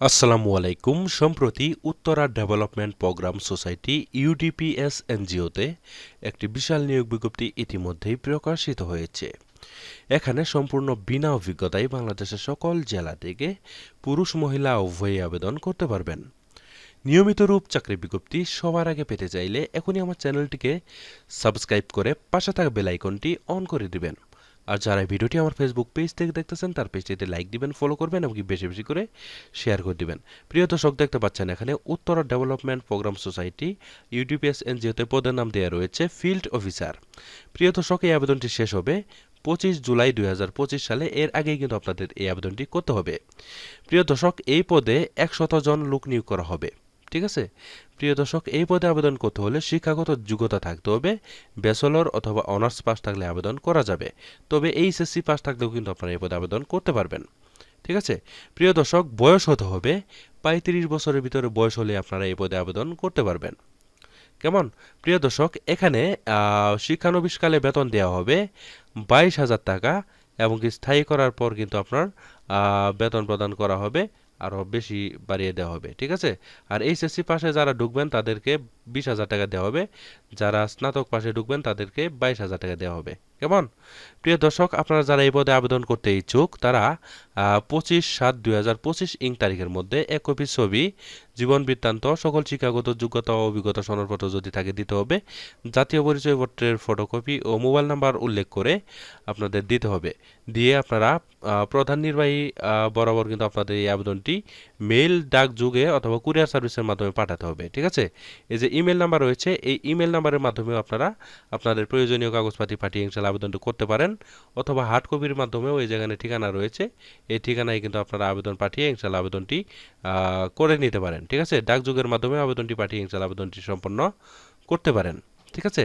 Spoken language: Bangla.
আসসালামু আলাইকুম। সম্প্রতি Uttara development program society UDPS এনজিওতে একটি বিশাল নিয়োগ বিজ্ঞপ্তি ইতিমধ্যেই প্রকাশিত হয়েছে। এখানে সম্পূর্ণ বিনা অভিজ্ঞতায় বাংলাদেশের সকল জেলা থেকে পুরুষ, মহিলা উভয়ে আবেদন করতে পারবেন। নিয়মিত রূপ চাকরি বিজ্ঞপ্তি সবার আগে পেতে চাইলে এখনই আমার চ্যানেলটিকে সাবস্ক্রাইব করে পাশে থাকা বেলাইকনটি অন করে দিবেন। আর যারা এই ভিডিওটি আমার ফেসবুক পেজ থেকে দেখতেছেন, তার পেজটিতে লাইক দিবেন ফলো করবেন এবং বেশি বেশি করে শেয়ার করে দিবেন। প্রিয় দর্শক, দেখতে পাচ্ছেন এখানে Uttara development program society UDPS এনজিওতে পদের নাম দেওয়া রয়েছে ফিল্ড অফিসার প্রিয় দর্শক, এই আবেদনটি শেষ হবে পঁচিশ জুলাই দু হাজার পঁচিশ সালে। এর আগেই কিন্তু আপনাদের এই আবেদনটি করতে হবে। প্রিয় দর্শক, এই পদে একশত জন লোক নিয়োগ করা হবে। ঠিক আছে? প্রিয় দর্শক এই পদে আবেদন করতে হলে শিক্ষাগত যোগ্যতা থাকতে হবে ব্যাচেলর অথবা অনার্স পাস থাকলে আবেদন করা যাবে। তবে এইচএসসি পাস থাকলেও কিন্তু আপনারা এই পদে আবেদন করতে পারবেন। ঠিক আছে? প্রিয় দর্শক বয়স হতে হবে পঁয়ত্রিশ বছরের ভিতরে বয়স হলে আপনারা এই পদে আবেদন করতে পারবেন। কেমন? প্রিয় দর্শক এখানে আহ, শিক্ষানবিশকালে বেতন দেওয়া হবে বাইশ হাজার টাকা এবং স্থায়ী করার পর কিন্তু আপনার বেতন প্রদান করা হবে আরও বেশি বাড়িয়ে দেওয়া হবে ঠিক আছে? আর এইচএসসি পাশে যারা ঢুকবেন তাদেরকে বিশ হাজার টাকা দেওয়া হবে। যারা স্নাতক পাশে ঢুকবেন, তাদেরকে বাইশ হাজার টাকা দেওয়া হবে। কেমন? প্রিয় দর্শক, আপনারা যারা এই পদে আবেদন করতে ইচ্ছুক, তারা পঁচিশ সাত দুই হাজার পঁচিশ ইং তারিখের মধ্যে এক কপি ছবি, জীবন বৃত্তান্ত, সকল শিক্ষাগত যোগ্যতা ও অভিজ্ঞতা সনদপত্র যদি থাকে দিতে হবে, জাতীয় পরিচয়পত্রের ফটোকপি ও মোবাইল নাম্বার উল্লেখ করে আপনাদের দিতে হবে। দিয়ে আপনারা প্রধান নির্বাহী বরাবর কিন্তু আপনাদের এই আবেদনটি মেইল ডাক যুগে অথবা কুরিয়ার সার্ভিসের মাধ্যমে পাঠাতে হবে। ঠিক আছে? এই যে ইমেল নাম্বার রয়েছে। এই ইমেল নাম্বারের মাধ্যমেও আপনারা আপনাদের প্রয়োজনীয় কাগজপাতি পাঠিয়ে ইনশাল্লাহ আবেদনটি করতে পারেন অথবা হার্ড কপির মাধ্যমেও এই যেখানে ঠিকানা রয়েছে, এই ঠিকানায় কিন্তু আপনারা আবেদন পাঠিয়ে ইনশাল্লাহ আবেদনটি করে নিতে পারেন। ঠিক আছে? ডাকযোগের মাধ্যমে আবেদনটি পাঠিয়ে ইনশাল্লাহ আবেদনটি সম্পন্ন করতে পারেন। ঠিক আছে?